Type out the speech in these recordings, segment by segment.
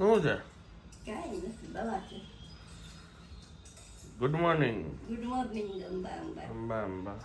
શું છે? Good morning good morning અંબા અંબા. અંબા અંબા.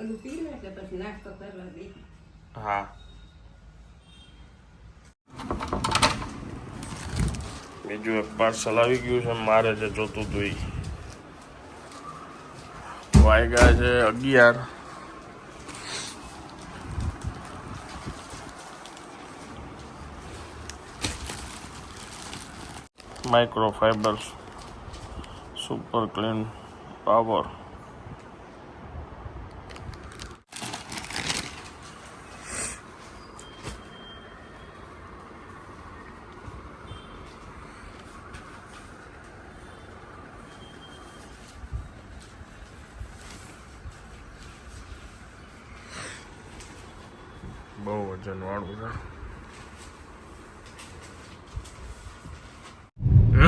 ઓલું પીવું એટલે પછી નાસ્તો કરવા દે. હા. બીજું એક પાર્સલ આવી ગયું છે મારે જે જોતું હતું એ વાગ્યા છે અગિયાર. માઇક્રોફાઇબર્સ સુપર ક્લીન પાવર બહુ વજન વાળું છે.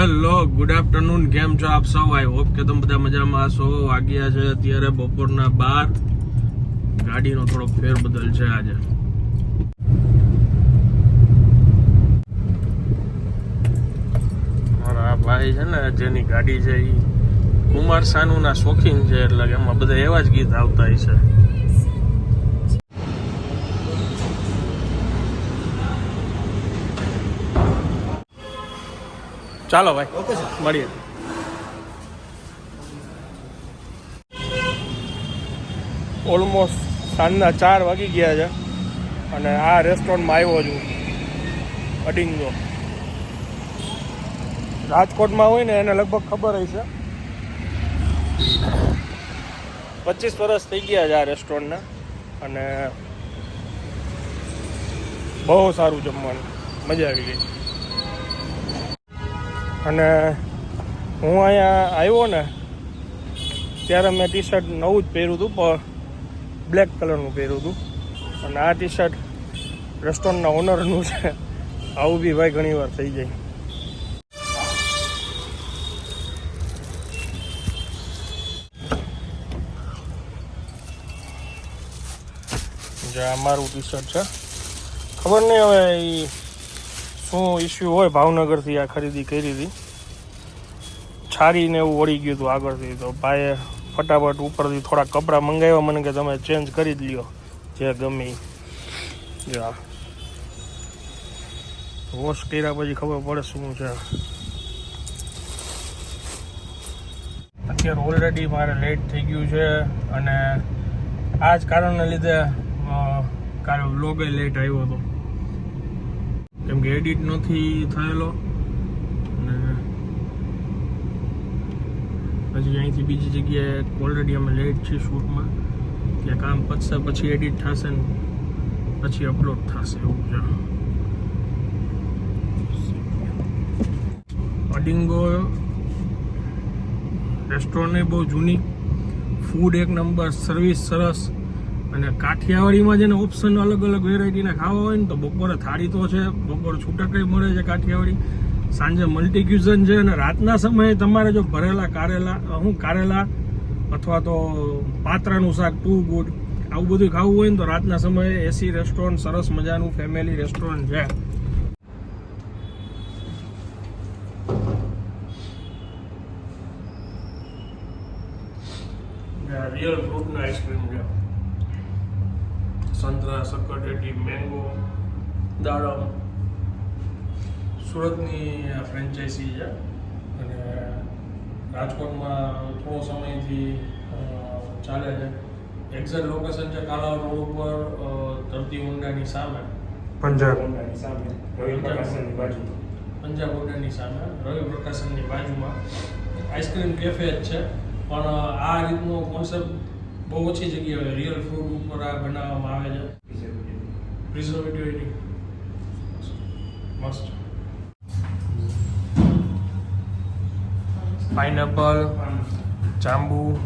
હેલો ગુડ આફ્ટરનૂન કેમ છો આપ સૌ? આઈ હોપ કે તમે બધા મજામાં સો વાગ્યા છે અત્યારે બપોરના બાર. ગાડીનો થોડો ફેરબદલ છે આજે. મારા ભાઈ છે ને, જેની ગાડી છે એ કુમાર સાનુના શોખીન છે, એટલે કે એમાં બધા એવા જ ગીત આવતા હોય ચાલો ભાઈ મળીએ. ઓલમોસ્ટ સાંજના ચાર વાગી ગયા છે અને આ રેસ્ટોરન્ટમાં આવ્યો છું અડિંગો રાજકોટમાં હોય ને એને લગભગ ખબર હશે. પચીસ વર્ષ થઈ ગયા છે આ રેસ્ટોરન્ટને અને બહુ સારું જમવાનું. મજા આવી ગઈ. અને હું અહીંયા આવ્યો ને, ત્યારે મેં ટી શર્ટ નવું જ પહેર્યું હતું, પણ બ્લેક કલરનું પહેર્યું હતું. અને આ ટી શર્ટ રેસ્ટોરન્ટના ઓનરનું છે. આવું બી ભાઈ ઘણી વાર થઈ જાય. જે આ મારું ટી શર્ટ છે. ખબર નહીં હવે ઈ શું ઇસ્યુ હોય ભાવનગરથી આ ખરીદી કરી હતી છારીને એવું વળી ગયું હતું આગળથી. તો ભાઈએ ફટાફટ ઉપરથી થોડા કપડાં મંગાવ્યા. મને કે તમે ચેન્જ કરી જ લ્યો. જે ગમે. ઈ. વોશ કર્યા પછી ખબર પડે શું છે. અત્યારે ઓલરેડી મારે લેટ થઈ ગયું છે અને આ જ કારણને લીધે કાલે વ્લોગે લેટ આવ્યો હતો. કેમ એડિટ નથી થયેલો. અને પછી અહીંથી બીજી જગ્યાએ ઓલરેડી અમે લેટ છીએ શૂટમાં. એટલે કામ પતશે, પછી એડિટ થશે ને પછી અપલોડ થશે એવું છે. અડિંગો રેસ્ટોરન્ટ બહુ જૂની. ફૂડ એક નંબર સર્વિસ સરસ. અને કાઠિયાવાડીમાં જેને ઓપ્શન અલગ અલગ વેરાયટીના ખાવા હોય ને તો બપોરે થાળી તો છે, બપોરે છૂટકઈ મળે છે કાઠિયાવાડી. સાંજે મલ્ટી ક્યુઝન છે અને રાતના સમયે તમારે જો ભરેલા કારેલા હું કારેલા અથવા તો પાત્રાનું શાક ટુ ગુડ આવું બધું ખાવું હોય ને તો રાતના સમયે એસી રેસ્ટોરન્ટ સરસ મજાનું ફેમિલી રેસ્ટોરન્ટ છે. રિયલ ફ્રૂટના આઈસ્ક્રીમ છે. સંતરા સક્કરટેટી મેંગો દાડમ. સુરતની ફ્રેન્ચાઇઝી છે. અને રાજકોટમાં થોડો સમયથી ચાલે છે. એક્ઝેક્ટ લોકેશન છે કાલા રોડ ઉપર ધરતી ઊંડાની સામે. પંજાબ. ઊંડાની સામે. રવિ પ્રકાશનની બાજુ પંજાબ ઊંડાની સામે રવિ પ્રકાશનની બાજુમાં. આઈસ્ક્રીમ કેફે જ છે. પણ આ રીતનો કોન્સેપ્ટ બહુ ઓછી જગ્યાએ રિયલ ફ્રૂટ ઉપર આ બનાવવામાં આવે છે. પ્રિઝર્વેટિવ મસ્ત પાઇનેપલ જાંબુ.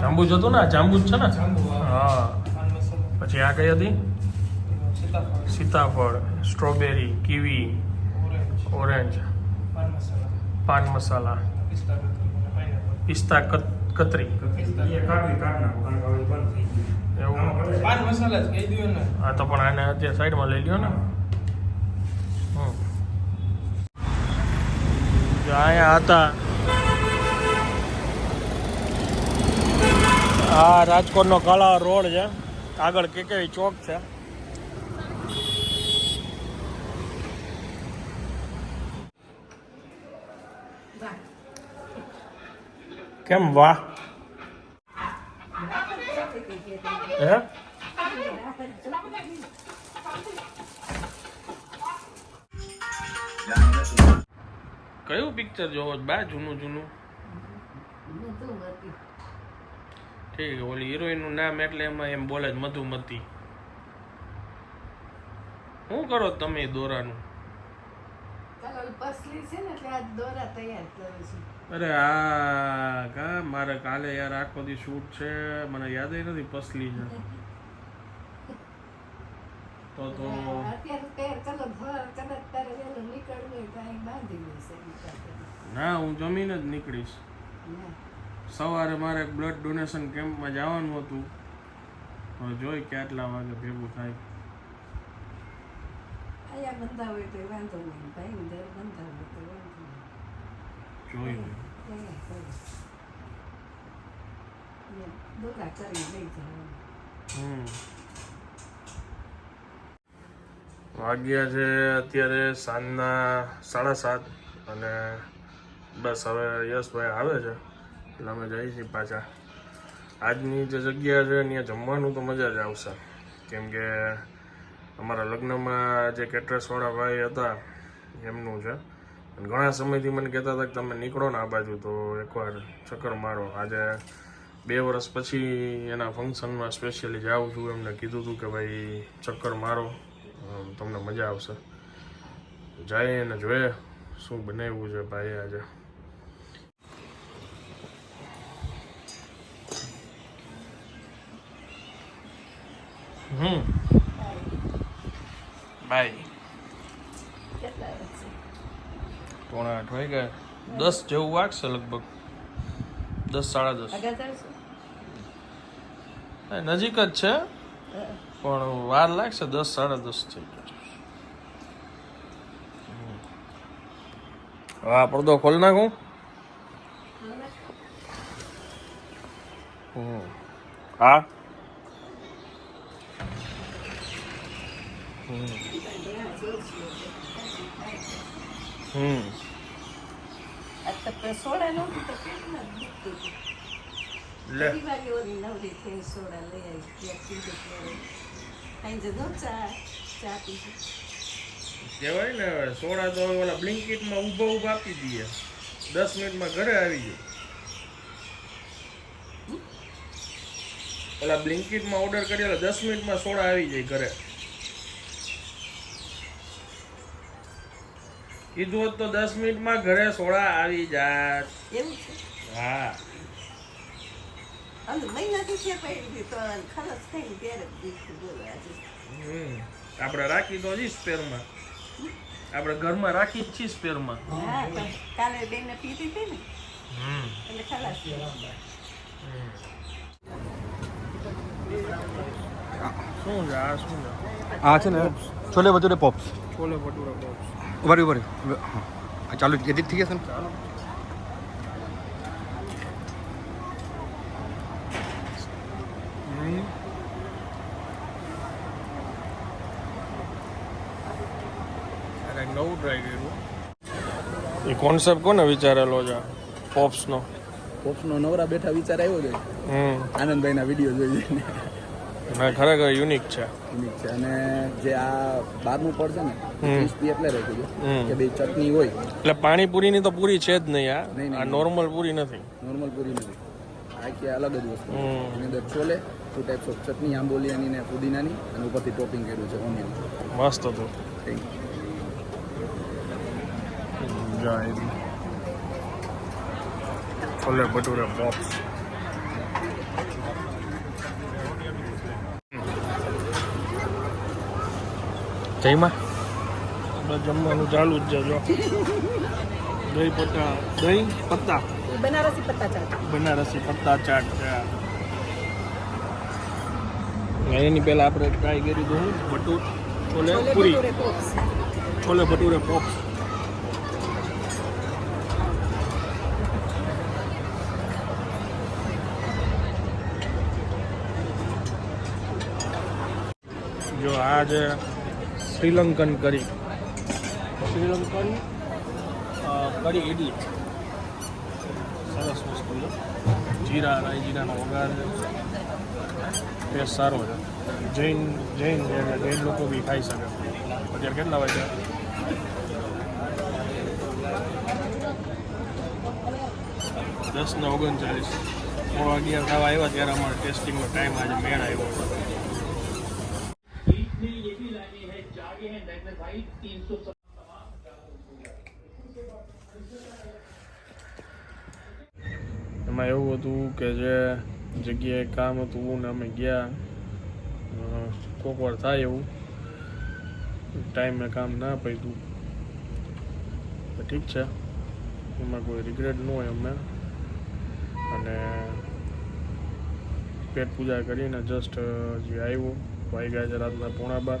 જાંબુ જ હતું ને? આ જાંબુ જ છે ને? હા. પછી આ કઈ હતી? સીતાફળ. Strawberry kiwi orange. Paan masala. પિસ્તા કત- કતરી હા તો પણ આને અત્યારે સાઈડમાં લઈ લ્યો ને. અહીંયા હતા. હા રાજકોટનો કાળા રોડ છે. આગળ કે કેવી ચોક છે. કેમ વાહ? હે. કયું પિક્ચર જોવો બા, જૂનું જૂનું. ઠીક ઓલી હિરોઈનનું નામ એટલે એમાં એમ બોલે મધુમતી. શું કરો તમે દોરાનું? પસલી છે ને દોરા તૈયાર કરું છું. અરે આ કા, મારે કાલે યાર આખો દી શૂટ છે, મને યાદ નથી, પસલી છે. તો તો. ના, હું જમીને જ નીકળીશ. સવારે મારે બ્લડ ડોનેશન કેમ્પમાં જવાનું હતું. હવે જોઈ કેટલા વાગે ભેગું થાય. અહીંયા બંધાવે તો વાંધો નહીં, ભાઈ બંધાવે તો જોયું વાગ્યા છે અત્યારે સાંજના સાડા સાત અને બસ હવે યશભાઈ આવે છે. એટલે અમે જઈએ છીએ પાછા. આજની જે જગ્યા છે ત્યાં જમવાનું તો મજા જ આવશે. કેમ કે અમારા લગ્નમાં જે કેટરસવાળા ભાઈ હતા એમનું છે. અને ઘણા સમયથી મને કહેતા હતા કે તમે નીકળો ને આ બાજુ, તો એકવાર ચક્કર મારો. આજે બે વર્ષ પછી એના ફંક્શનમાં સ્પેશિયલી જાઉં છું, એમને કીધું હતું કે ભાઈ ચક્કર મારો તમને મજા આવશે. જાય અને જોઈએ શું બનાવ્યું છે ભાઈ આજે. હમ. બાય કેટલા વર્ષે પોણા આઠ વાગ્યા. દસ જેવું વાગશે લગભગ. દસ સાડા દસ. નજીક જ છે. પણ વાર લાગશે દસ સાડા દસ થઈ હા પડદો ખોલ નાખું. હા. હમ. હમ. તો સોડા નહોતી તો પેટમાં જ દુખતું હતું. લે. વાગે ઓલી નવરી થઈ સોડા લઈ આવી ત્યાં ત્યારે સાંજે દો ચા ચા પીધી કહેવાય ને હવે સોડા તો ઓલા બ્લિંકિટમાં ઊભો ઊભા આપી દઈએ. દસ મિનિટમાં ઘરે આવી જાય ઓલા બ્લિંકિટમાં ઓર્ડર કરીએ દસ મિનિટમાં સોડા આવી જાય ઘરે. કીધું હોત તો દસ મિનિટમાં ઘરે સોડા આવી જાય. એવું છે? હા. જ આપણે રાખી તો હજી સ્પેરમાં. આપણે ઘરમાં રાખી જ છીએ સ્પેરમાં. કાલે બેને પીધી હતી ને. હમ. એટલે ખલાસ. શું છે આ શું છે આ છે ને છોલે ભટુરે પોપ્સ. છોલે ભટુરે બોક્સ ઊભા ઊભા હા. ચાલુ એડિટ થઈ ગયા છે ને? ચાલો. અરે નવું ટ્રાય કર્યું એ કોન્સેપ્ટ કોને વિચારેલો છે? પોપ્સનો પોપ્સનો નવરા બેઠા વિચાર આવ્યો છે. હમ. આનંદભાઈના વીડિયો જોઈ જોઈને ના ખરેખર યુનિક છે. યુનિક છે. અને જે આ બહારનું પડ છે ને ક્રિસ્પી એટલે રહી ગયું કે ભાઈ ચટણી હોય. એટલે પાણીપુરીની તો પૂરી છે જ નહીં આ નોર્મલ પૂરી નથી. નોર્મલ પૂરી નથી. આખી અલગ જ વસ્તુ. એની અંદર chole two types of chutney આંબોલિયાની ને પુદીનાની અને ઉપરથી ટોપિંગ કર્યું છે ઓનિયન મસ્ત હતું. થેન્ક જાય છોલે ભટુરે પોપ્સ જઈમાં જમવાનું ચાલુ જ જજો દહીં પત્તા દહીં પત્તા. બનારસી પત્તા ચાટ. બનારસી પત્તા ચાટ એની પહેલાં આપણે ટ્રાય કરી દઉં ભટુ છોલે પૂરી. છોલે ભટુરે પોપ જો આ જે શ્રીલંકન કરી. શ્રીલંકન કરી ઇડલી સરસ વસ્તુ જીરા, રાઈ જીરાનો વઘાર ટેસ્ટ સારો છે. જૈન જૈન જૈન લોકો બી ખાઈ શકે. અત્યારે કેટલા વાગ્યા? દસ ને ઓગણચાલીસ. મોડો અગિયાર થવા આવ્યા ત્યારે અમારે ટેસ્ટિંગનો ટાઈમ આજે મેળ આવ્યો. એમાં એવું હતું કે જે જગ્યાએ કામ હતું ને અમે ગયા કોક વાર થાય એવું. ટાઈમે કામ ના પૈતું ઠીક છે. એમાં કોઈ રિગ્રેટ ન હોય અમને. અને પેટ પૂજા કરીને જસ્ટ જે વાઈ ગયા છે રાતના પોણા બાર.